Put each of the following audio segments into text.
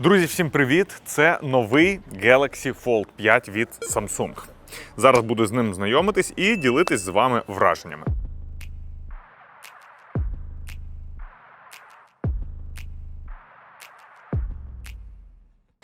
Друзі, всім привіт! Це новий Galaxy Fold 5 від Samsung. Зараз буду з ним знайомитись і ділитись з вами враженнями.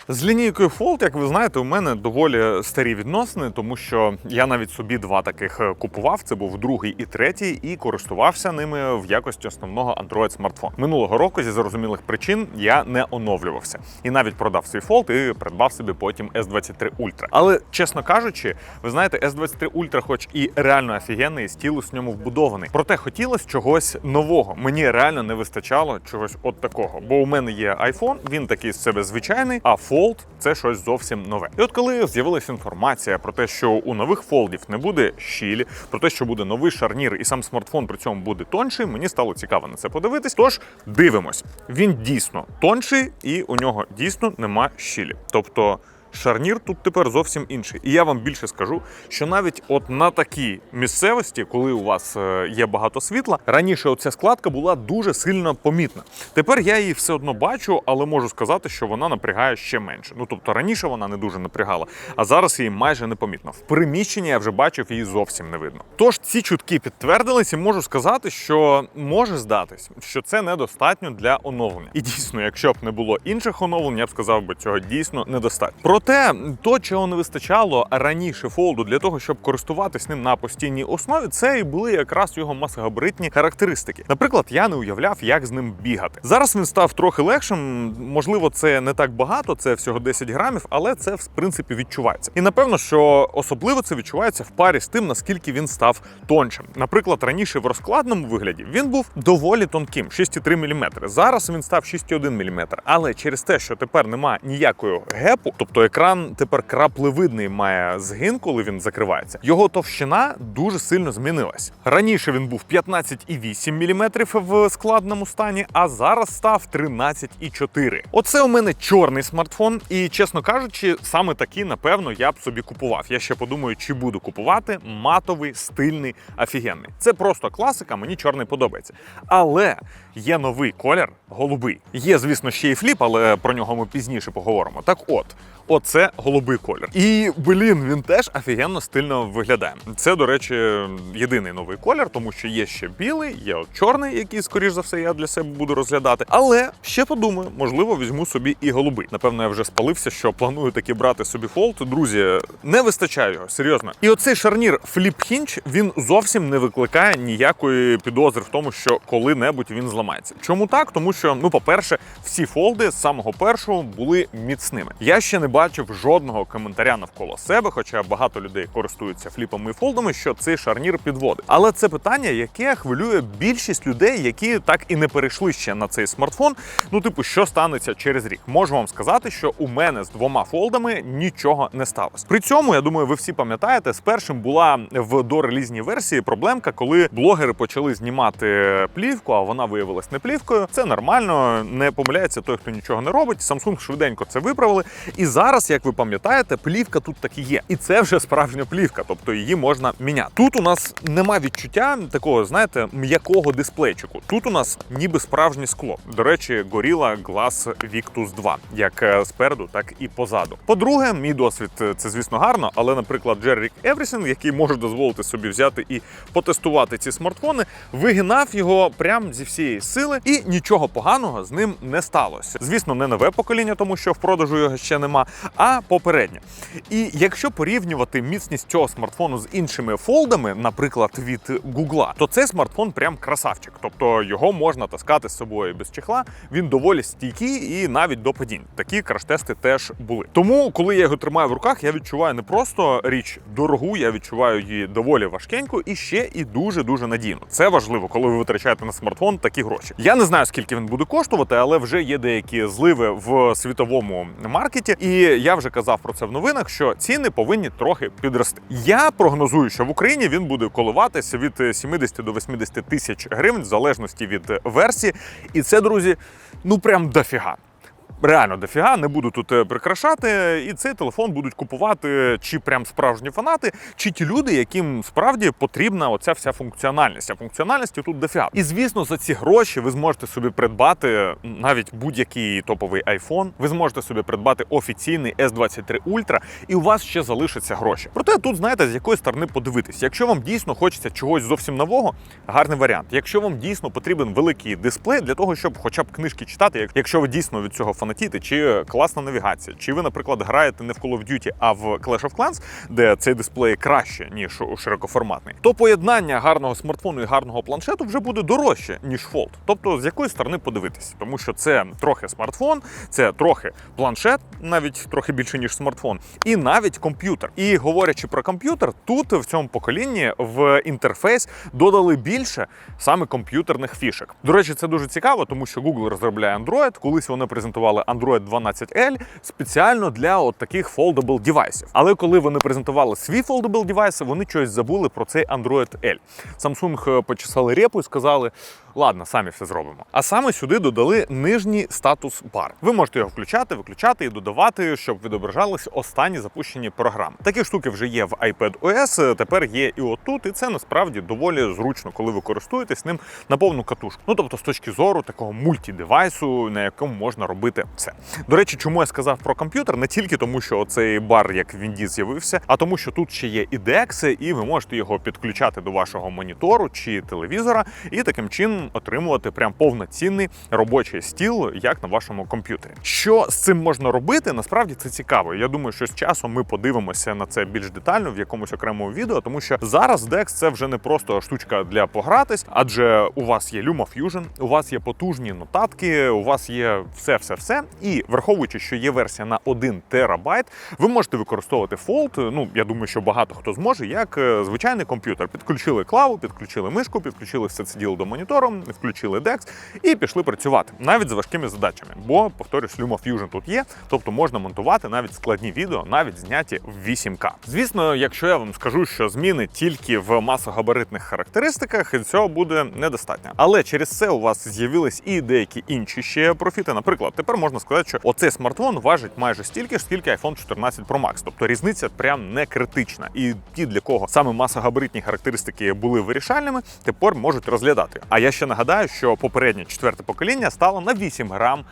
З лінійкою Fold, як ви знаєте, у мене доволі старі відносини, тому що я навіть собі два таких е, купував. Це був другий і третій, і користувався ними в якості основного Android смартфон. Минулого року зі зрозумілих причин я не оновлювався і навіть продав свій Fold і придбав собі потім S23 Ultra. Але чесно кажучи, ви знаєте, S23 Ultra, хоч і реально офігенний, і стілус в ньому вбудований. Проте хотілося чогось нового. Мені реально не вистачало чогось от такого. Бо у мене є iPhone, він такий з себе звичайний, а Fold – це щось зовсім нове. І от коли з'явилася інформація про те, що у нових фолдів не буде щілі, про те, що буде новий шарнір, і сам смартфон при цьому буде тонший, мені стало цікаво на це подивитись. Тож дивимось, він дійсно тонший, і у нього дійсно нема щілі. Тобто. Шарнір тут тепер зовсім інший. І я вам більше скажу, що навіть от на такій місцевості, коли у вас е, є багато світла, раніше оця складка була дуже сильно помітна. Тепер я її все одно бачу, але можу сказати, що вона напрягає ще менше. Ну тобто раніше вона не дуже напрягала, а зараз її майже не помітно. В приміщенні я вже бачив її зовсім не видно. Тож ці чутки підтвердились, і можу сказати, що може здатись, що це недостатньо для оновлення. І дійсно, якщо б не було інших оновлень, я б сказав би, цього дійсно недостатньо. Проте то, чого не вистачало раніше фолду для того, щоб користуватись ним на постійній основі, це і були якраз його масогабаритні характеристики. Наприклад, я не уявляв, як з ним бігати. Зараз він став трохи легшим. Можливо, це не так багато, це всього 10 грамів, але це в принципі відчувається. І напевно, що особливо це відчувається в парі з тим, наскільки він став тоншим. Наприклад, раніше в розкладному вигляді він був доволі тонким 6,3 мм. Зараз він став 6,1 мм. Але через те, що тепер немає ніякої гепу, тобто екран тепер краплевидний має згин, коли він закривається. Його товщина дуже сильно змінилась. Раніше він був 15,8 мм в складному стані, а зараз став 13,4. Оце у мене чорний смартфон, і чесно кажучи, саме такий, напевно, я б собі купував. Я ще подумаю, чи буду купувати матовий, стильний, офігенний. Це просто класика, мені чорний подобається. Але є новий колір голубий. Є, звісно, ще й фліп, але про нього ми пізніше поговоримо. Так от. Оце голубий колір. І блін, він теж офігенно стильно виглядає. Це, до речі, єдиний новий колір, тому що є ще білий, є от чорний, який, скоріш за все, я для себе буду розглядати. Але ще подумаю, можливо, візьму собі і голубий. Напевно, я вже спалився, що планую таки брати собі фолд. Друзі, не вистачає його, серйозно. І оцей шарнір Flip Hinge, він зовсім не викликає ніякої підозри в тому, що коли-небудь він зламається. Чому так? Тому що, ну, по-перше, всі фолди з самого першого були міцними. Я ще не бачив жодного коментаря навколо себе, хоча багато людей користуються фліпами і фолдами, що цей шарнір підводить. Але це питання, яке хвилює більшість людей, які так і не перейшли ще на цей смартфон. Ну, типу, що станеться через рік? Можу вам сказати, що у мене з двома фолдами нічого не сталося. При цьому я думаю, ви всі пам'ятаєте, з першим була в дорелізній версії проблемка, коли блогери почали знімати плівку, а вона виявилась не плівкою. Це нормально, не помиляється той, хто нічого не робить. Samsung швиденько це виправили. І зараз, як ви пам'ятаєте, плівка тут таки є. І це вже справжня плівка, тобто її можна міняти. Тут у нас нема відчуття такого, знаєте, м'якого дисплейчику. Тут у нас ніби справжнє скло. До речі, Gorilla Glass Victus 2, як е, спереду, так і позаду. По-друге, мій досвід е, це, звісно, гарно, але, наприклад, Jerry Everything, який може дозволити собі взяти і потестувати ці смартфони, вигинав його прямо зі всієї сили, і нічого поганого з ним не сталося. Звісно, не нове покоління, тому що в продажу його ще нема, а попереднє. І якщо порівнювати міцність цього смартфону з іншими фолдами, наприклад, від Google, то цей смартфон прям красавчик. Тобто його можна таскати з собою без чехла. Він доволі стійкий і навіть до падінь. Такі краш-тести теж були. Тому, коли я його тримаю в руках, я відчуваю не просто річ дорогу, я відчуваю її доволі важкеньку і ще і дуже дуже надійно. Це важливо, коли ви витрачаєте на смартфон такі гроші. Я не знаю, скільки він буде коштувати, але вже є деякі зливи в світовому маркеті. І я вже казав про це в новинах, що ціни повинні трохи підрости. Я прогнозую, що в Україні він буде коливатися від 70 до 80 тисяч гривень, в залежності від версії. І це, друзі, ну прям дофіга. Реально дофіга, не буду тут е, прикрашати. І цей телефон будуть купувати чи прям справжні фанати, чи ті люди, яким справді потрібна оця вся функціональність. А функціональності тут дофіга. І звісно, за ці гроші ви зможете собі придбати навіть будь-який топовий iPhone. Ви зможете собі придбати офіційний S23 Ultra, і у вас ще залишаться гроші. Проте тут знаєте, з якої сторони подивитись. Якщо вам дійсно хочеться чогось зовсім нового, гарний варіант. Якщо вам дійсно потрібен великий дисплей для того, щоб хоча б книжки читати, якщо ви дійсно від цього фанатіте, чи класна навігація, чи ви, наприклад, граєте не в Call of Duty, а в Clash of Clans, де цей дисплей краще ніж у широкоформатний, то поєднання гарного смартфону і гарного планшету вже буде дорожче ніж Fold. Тобто з якої сторони подивитися, тому що це трохи смартфон, це трохи планшет, навіть трохи більше ніж смартфон, і навіть комп'ютер. І говорячи про комп'ютер, тут в цьому поколінні в інтерфейс додали більше саме комп'ютерних фішек. До речі, це дуже цікаво, тому що Google розробляє Android. Колись вони презентували Android 12L спеціально для от таких foldable девайсів. Але коли вони презентували свій foldable девайс, вони щось забули про цей Android L. Samsung е, почесали репу і сказали. Ладно, самі все зробимо. А саме сюди додали нижній статус бар. Ви можете його включати, виключати і додавати, щоб відображались останні запущені програми. Такі штуки вже є в iPad OS, тепер є і отут, і це насправді доволі зручно, коли ви користуєтесь ним на повну катушку. Ну тобто, з точки зору такого мультидевайсу, на якому можна робити все. До речі, чому я сказав про комп'ютер? Не тільки тому, що оцей бар, як в Інді, з'явився, а тому, що тут ще є і DeX, і ви можете його підключати до вашого монітору чи телевізора, і таким чином отримувати прям повноцінний робочий стіл, як на вашому комп'ютері. Що з цим можна робити? Насправді це цікаво. Я думаю, що з часом ми подивимося на це більш детально в якомусь окремому відео, тому що зараз DeX це вже не просто штучка для погратись, адже у вас є LumaFusion, у вас є потужні нотатки, у вас є все, все, все. І враховуючи, що є версія на 1 терабайт, ви можете використовувати Fold. Ну я думаю, що багато хто зможе, як е, звичайний комп'ютер. Підключили клаву, підключили мишку, підключили все це діло до монітору, включили DeX і пішли працювати навіть з важкими задачами. Бо повторюсь, LumaFusion тут є, тобто можна монтувати навіть складні відео, навіть зняті в 8К. Звісно, якщо я вам скажу, що зміни тільки в масогабаритних характеристиках, цього буде недостатньо. Але через це у вас з'явились і деякі інші ще профіти. Наприклад, тепер можна сказати, що оцей смартфон важить майже стільки ж, скільки iPhone 14 Pro Max. Тобто різниця прям не критична. І ті, для кого саме масогабаритні характеристики були вирішальними, тепер можуть розглядати. А я ще нагадаю, що попереднє четверте покоління стало на 8 грам.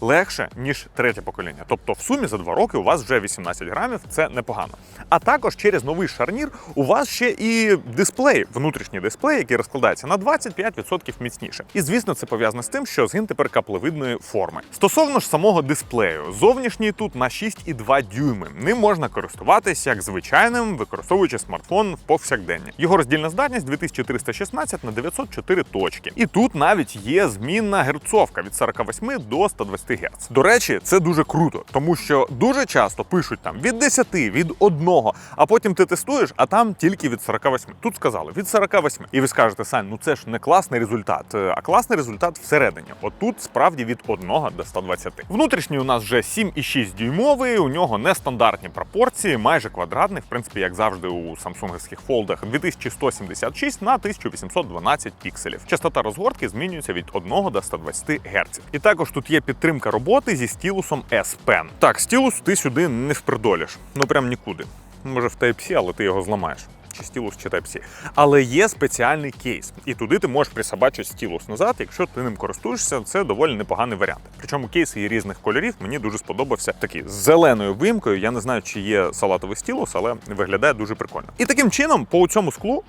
Легше ніж третє покоління, тобто в сумі за два роки у вас вже 18 грамів, це непогано. А також через новий шарнір у вас ще і дисплей, внутрішній дисплей, який розкладається на 25% міцніше. І звісно, це пов'язано з тим, що згин тепер каплевидної форми. Стосовно ж самого дисплею, зовнішній тут на 6,2 дюйми. Ним можна користуватись як звичайним, використовуючи смартфон в повсякденні. Його роздільна здатність 2316 на 904 точки. І тут навіть є змінна герцовка від 48 до 120 Гц. До речі, це дуже круто, тому що дуже часто пишуть там від 10, від 1, а потім ти тестуєш, а там тільки від 48. Тут сказали від 48. І ви скажете, Сань, ну це ж не класний результат, Е, а класний результат всередині. От тут справді від 1 до 120. Внутрішній у нас вже 7,6 дюймовий, у нього нестандартні пропорції, майже квадратний, в принципі, як завжди у самсунгівських фолдах, 2176 на 1812 пікселів. Частота розгортки змінюється від 1 до 120 Гц. І також тут є підтримка роботи зі стілусом S Pen. Так, стілус ти сюди не впридолиш. Ну прям нікуди. Може в Type-C, але ти його зламаєш. Чи стілус, чи Type-C. Але є спеціальний кейс, і туди ти можеш присобачити стілус назад. Якщо ти ним користуєшся, це доволі непоганий варіант. Причому кейси є різних кольорів. Мені дуже сподобався такий з зеленою вимкою. Я не знаю, чи є салатовий стілус, але виглядає дуже прикольно. І таким чином, по цьому склу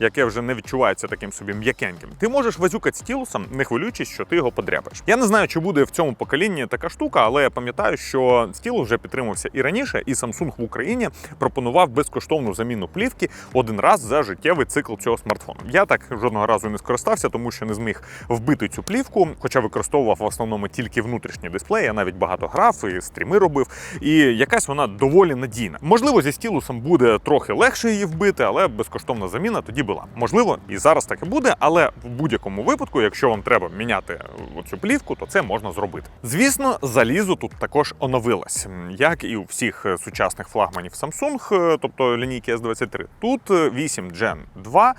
яке вже не відчувається таким собі м'якеньким. Ти можеш вазюкати стілусом, не хвилюючись, що ти його подряпаєш. Я не знаю, чи буде в цьому поколінні така штука, але я пам'ятаю, що стілус вже підтримався і раніше, і Samsung в Україні пропонував безкоштовну заміну плівки один раз за життєвий цикл цього смартфону. Я так жодного разу не скористався, тому що не зміг вбити цю плівку, хоча використовував в основному тільки внутрішній дисплей. Я навіть багато грав і стріми робив. І якась вона доволі надійна. Можливо, зі стілусом буде трохи легше її вбити, але безкоштовна заміна тоді була. Можливо, і зараз так і буде, але в будь-якому випадку, якщо вам треба міняти цю плівку, то це можна зробити. Звісно, залізо тут також оновилось, як і у всіх е, сучасних флагманів Samsung, е, тобто лінійки S23. Тут е, 8 Gen 2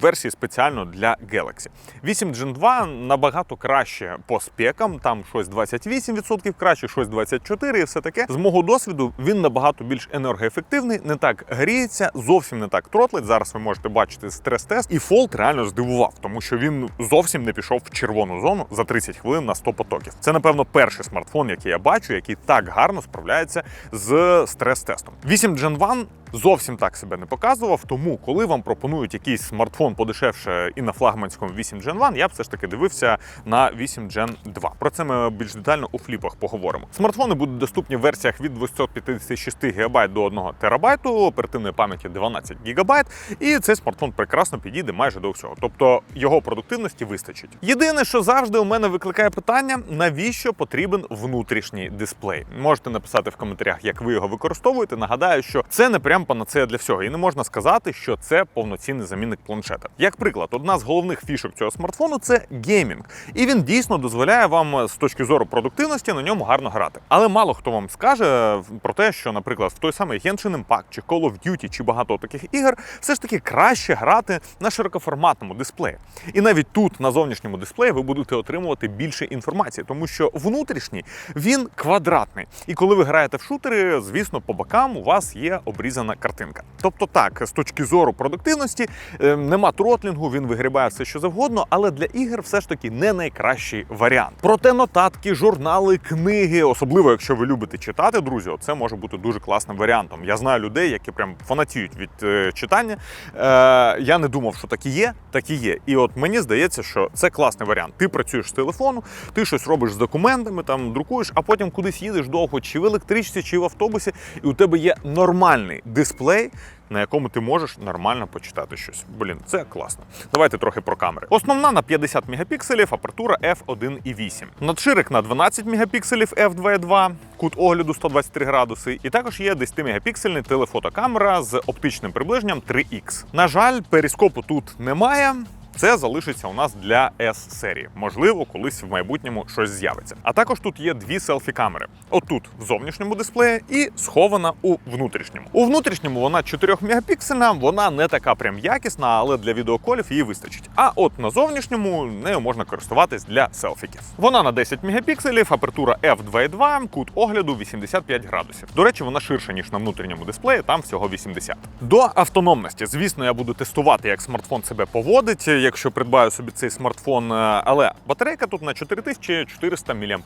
версії спеціально для Galaxy. 8 Gen 2 набагато краще по спекам, там щось 28% краще, щось 24% і все таке. З мого досвіду він набагато більш енергоефективний, не так гріється, зовсім не так тротлить. Зараз ви можете бачити стрес-тест. І фолт реально здивував, тому що він зовсім не пішов в червону зону за 30 хвилин на 100 потоків. Це, напевно, перший смартфон, який я бачу, який так гарно справляється з стрес-тестом. 8 Gen 1 зовсім так себе не показував. Тому, коли вам пропонують якийсь смартфон подешевше і на флагманському 8 Gen 1, я б все ж таки дивився на 8 Gen 2. Про це ми більш детально у фліпах поговоримо. Смартфони будуть доступні в версіях від 256 ГБ до 1 ТБ, оперативної пам'яті 12 ГБ, і цей смартфон прекрасно підійде майже до всього. Тобто його продуктивності вистачить. Єдине, що завжди у мене викликає питання, навіщо потрібен внутрішній дисплей. Можете написати в коментарях, як ви його використовуєте. Нагадаю, що це не прям панацея для всього, і не можна сказати, що це повноцінний замінник планшета. Як приклад, одна з головних фішок цього смартфону це геймінг, і він дійсно дозволяє вам з точки зору продуктивності на ньому гарно грати. Але мало хто вам скаже про те, що, наприклад, в той самий Genshin Impact чи Call of Duty чи багато таких ігор, все ж таки краще грати на широкоформатному дисплеї. І навіть тут, на зовнішньому дисплеї, ви будете отримувати більше інформації, тому що внутрішній він квадратний. І коли ви граєте в шутери, звісно, по бокам у вас є обрізана картинка. Тобто, так, з точки зору продуктивності, е, нема тротлінгу, він вигрібає все, що завгодно, але для ігор все ж таки не найкращий варіант. Проте нотатки, журнали, книги, особливо якщо ви любите читати, друзі, це може бути дуже класним варіантом. Я знаю людей, які прям фанатіють від е, читання. Е, я не думав, що так і є, так і є. І от мені здається, що це класний варіант. Ти працюєш з телефону, ти щось робиш з документами, там друкуєш, а потім кудись їдеш довго, чи в електричці, чи в автобусі, і у тебе є нормальний дисплей. На якому ти можеш нормально почитати щось. Блін, це класно. Давайте трохи про камери. Основна на 50 мегапікселів, апертура f1.8. Надширик на 12 мегапікселів f2.2, кут огляду 123 градуси. І також є 10 мегапіксельний телефотокамера з оптичним приближенням 3X. На жаль, перископу тут немає. Це залишиться у нас для s серії. Можливо, колись в майбутньому щось з'явиться. А також тут є дві селфі-камери. Отут в зовнішньому дисплеї і схована у внутрішньому. У внутрішньому вона 4 мегапіксельна, вона не така прям якісна, але для відеоколів її вистачить. А от на зовнішньому нею можна користуватись для селфіків. Вона на 10 мегапікселів, апертура f2.2, кут огляду 85 градусів. До речі, вона ширша ніж на внутрішньому дисплеї, там всього 80. До автономності, звісно, я буду тестувати, як смартфон себе поводить якщо придбаю собі цей смартфон, е, але батарейка тут на 4400 мАч.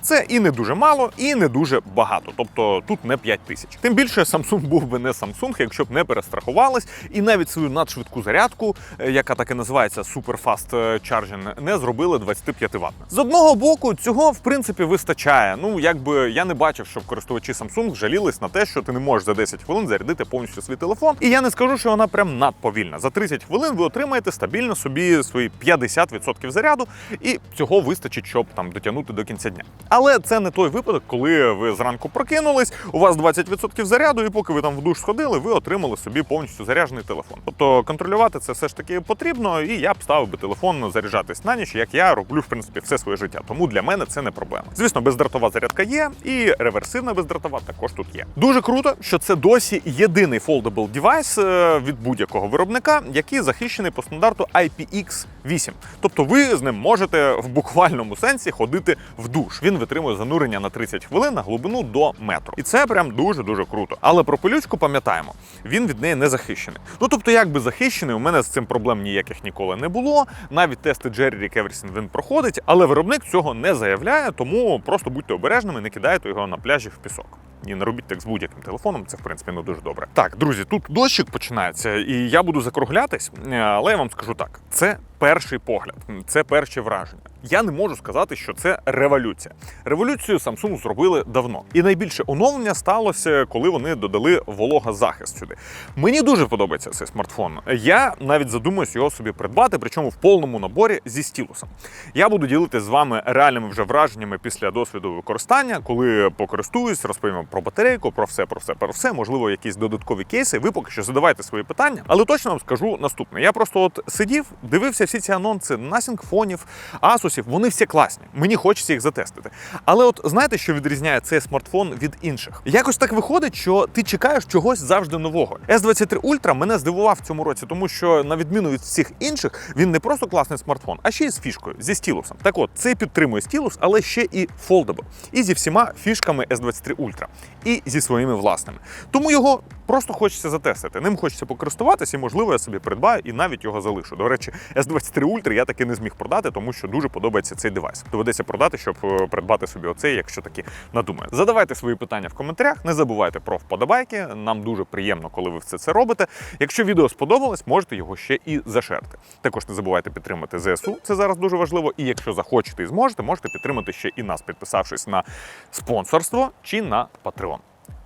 Це і не дуже мало, і не дуже багато. Тобто тут не 5000. Тим більше Samsung був би не Samsung, якщо б не перестрахувались, і навіть свою надшвидку зарядку, е, яка так і називається Super Fast Charging, не зробили 25 Вт. З одного боку, цього в принципі вистачає. Ну якби я не бачив, щоб користувачі Samsung жалілись на те, що ти не можеш за 10 хвилин зарядити повністю свій телефон. І я не скажу, що вона прям надповільна. За 30 хвилин ви отримаєте стабільно собі свої 50% заряду, і цього вистачить, щоб там дотягнути до кінця дня. Але це не той випадок, коли ви зранку прокинулись, у вас 20% заряду, і поки ви там в душ сходили, ви отримали собі повністю заряджений телефон. Тобто контролювати це все ж таки потрібно, і я б ставив би телефон заряджатись на ніч, як я роблю в принципі все своє життя. Тому для мене це не проблема. Звісно, бездротова зарядка є, і реверсивна бездротова також тут є. Дуже круто, що це досі єдиний foldable девайс е, від будь-якого виробника, який захищений по стандарту IPX8. Тобто ви з ним можете в буквальному сенсі ходити в душ. Він витримує занурення на 30 хвилин на глибину до метру. І це прям дуже дуже круто. Але про пилючку пам'ятаємо, він від неї не захищений. Ну тобто, якби захищений, у мене з цим проблем ніяких ніколи не було. Навіть тести Rick Everything він проходить, але виробник цього не заявляє, тому просто будьте обережними, не кидайте його на пляжі в пісок. І не робіть так з будь-яким телефоном, це в принципі не дуже добре. Так, друзі, тут дощик починається, і я буду закруглятись, е, але я вам скажу так: це перший погляд, це перші враження. Я не можу сказати, що це революція. Революцію Samsung зробили давно. І найбільше оновлення сталося, коли вони додали вологозахист сюди. Мені дуже подобається цей смартфон. Я навіть задумуюсь його собі придбати, причому в повному наборі зі стілусом. Я буду ділитися з вами реальними вже враженнями після досвіду використання, коли покористуюсь, розповім про батарейку, про все, про все, про все. Можливо, якісь додаткові кейси. Ви поки що задавайте свої питання, але точно вам скажу наступне. Я просто от сидів, дивився всі ці анонси на сінгфонів, асусів. Вони всі класні. Мені хочеться їх затестити. Але от знаєте, що відрізняє цей смартфон від інших? Якось так виходить, що ти чекаєш чогось завжди нового. S23 Ultra мене здивував в цьому році, тому що на відміну від всіх інших, він не просто класний смартфон, а ще й з фішкою, зі стілусом. Так от, цей підтримує стілус, але ще і foldable. І зі всіма фішками S23 Ultra. І зі своїми власними. Тому його просто хочеться затестити. Ним хочеться покористуватися, і можливо я собі придбаю і навіть його залишу. До речі, S23 Ultra я таки не зміг продати, тому що дуже подобається цей девайс. Доведеться продати, щоб е, придбати собі оцей, якщо таки надумає. Задавайте свої питання в коментарях. Не забувайте про вподобайки. Нам дуже приємно, коли ви все це робите. Якщо відео сподобалось, можете його ще і зашерити. Також не забувайте підтримати ЗСУ. Це зараз дуже важливо. І якщо захочете і зможете, можете підтримати ще і нас, підписавшись на спонсорство чи на Patreon.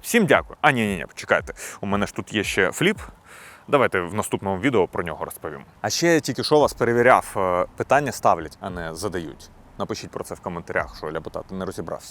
Всім дякую. А ні, ні, ні, чекайте. У мене ж тут є ще фліп. Давайте в наступному відео про нього розповім. А ще я тільки що вас перевіряв, е, питання ставлять, а не задають. Напишіть про це в коментарях, що ляпотати не розібрався.